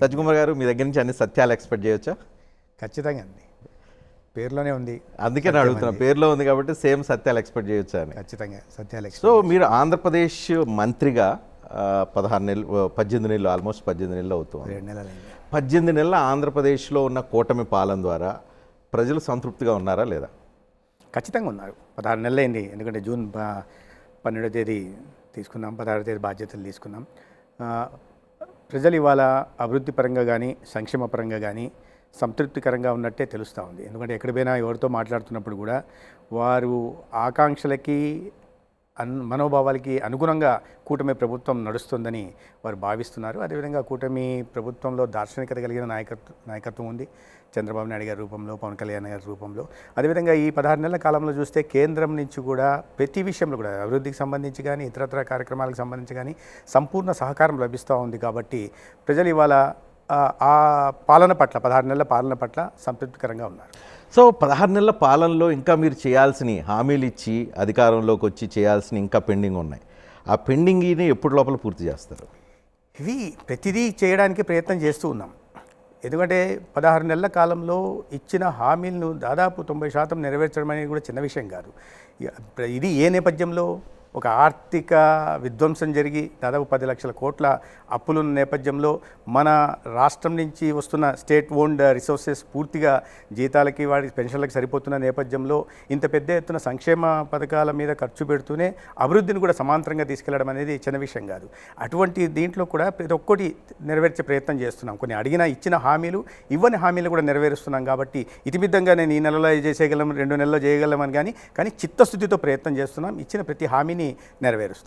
సజ్కుమార్ గారు మీ దగ్గర నుంచి అన్ని సత్యాలు ఎక్స్పెక్ట్ చేయొచ్చా? ఖచ్చితంగా అండి. పేరులోనే ఉంది. అందుకే నేను అడుగుతున్నా పేరులో ఉంది కాబట్టి సేమ్ సత్యాలు ఎక్స్పెక్ట్ చేయొచ్చా అని. ఖచ్చితంగా సత్యాలు సో మీరు ఆంధ్రప్రదేశ్ మంత్రిగా పదహారు నెలలు పద్దెనిమిది నెలలు ఆల్మోస్ట్ పద్దెనిమిది నెలలు అవుతుంది రెండు నెలలైంది పద్దెనిమిది నెలల ఆంధ్రప్రదేశ్లో ఉన్న కూటమి పాలన ద్వారా ప్రజలు సంతృప్తిగా ఉన్నారా లేదా? ఖచ్చితంగా ఉన్నారు. పదహారు నెలలైంది. ఎందుకంటే జూన్ పన్నెండో తేదీ తీసుకున్నాం పదహారో తేదీ బాధ్యతలు తీసుకున్నాం. ప్రజలు ఇవాళ అభివృద్ధి పరంగా కానీ సంక్షేమ పరంగా కానీ సంతృప్తికరంగా ఉన్నట్టే తెలుస్తూ ఉంది. ఎందుకంటే ఎక్కడ పోయినా ఎవరితో మాట్లాడుతున్నప్పుడు కూడా వారు ఆకాంక్షలకి అన్ మనోభావాలకి అనుగుణంగా కూటమి ప్రభుత్వం నడుస్తుందని వారు భావిస్తున్నారు. అదేవిధంగా కూటమి ప్రభుత్వంలో దార్శనికత కలిగిన నాయకత్వ నాయకత్వం ఉంది చంద్రబాబు నాయుడు గారి రూపంలో పవన్ కళ్యాణ్ గారి రూపంలో. అదేవిధంగా ఈ పదహారు నెలల కాలంలో చూస్తే కేంద్రం నుంచి కూడా ప్రతి విషయంలో కూడా అభివృద్ధికి సంబంధించి కానీ ఇతరత్ర కార్యక్రమాలకు సంబంధించి కానీ సంపూర్ణ సహకారం లభిస్తూ ఉంది కాబట్టి ప్రజలు ఇవాళ ఆ పాలన పట్ల పదహారు నెలల పాలన పట్ల సంతృప్తికరంగా ఉన్నారు. సో పదహారు నెలల పాలనలో ఇంకా మీరు చేయాల్సిన హామీలు ఇచ్చి అధికారంలోకి వచ్చి చేయాల్సిన ఇంకా పెండింగ్ ఉన్నాయి. ఆ పెండింగ్ని ఎప్పుడు లోపల పూర్తి చేస్తారు? ఇవి ప్రతిదీ చేయడానికి ప్రయత్నం చేస్తూ ఉన్నాం. ఎందుకంటే పదహారు నెలల కాలంలో ఇచ్చిన హామీలను దాదాపు తొంభై శాతం నెరవేర్చడం అనేది కూడా చిన్న విషయం కాదు. ఇది ఏ నేపథ్యంలో? ఒక ఆర్థిక విధ్వంసం జరిగి దాదాపు పది లక్షల కోట్ల అప్పులున్న నేపథ్యంలో మన రాష్ట్రం నుంచి వస్తున్న స్టేట్ ఓన్డ్ రిసోర్సెస్ పూర్తిగా జీతాలకి వాడి పెన్షన్లకు సరిపోతున్న నేపథ్యంలో ఇంత పెద్ద ఎత్తున సంక్షేమ పథకాల మీద ఖర్చు పెడుతూనే అభివృద్ధిని కూడా సమాంతరంగా తీసుకెళ్ళడం అనేది చిన్న విషయం కాదు. అటువంటి దీంట్లో కూడా ప్రతి ఒక్కటి నెరవేర్చే ప్రయత్నం చేస్తున్నాం. కొన్ని అడిగిన ఇచ్చిన హామీలు ఇవ్వని హామీలు కూడా నెరవేరుస్తున్నాం కాబట్టి ఇతిమిద్దంగా నేను ఈ నెలలో చేసేయగలం రెండు నెలల్లో చేయగలమని కానీ కానీ చిత్తశుద్ధితో ప్రయత్నం చేస్తున్నాం. ఇచ్చిన ప్రతి హామీని నెరవేరుస్తాం.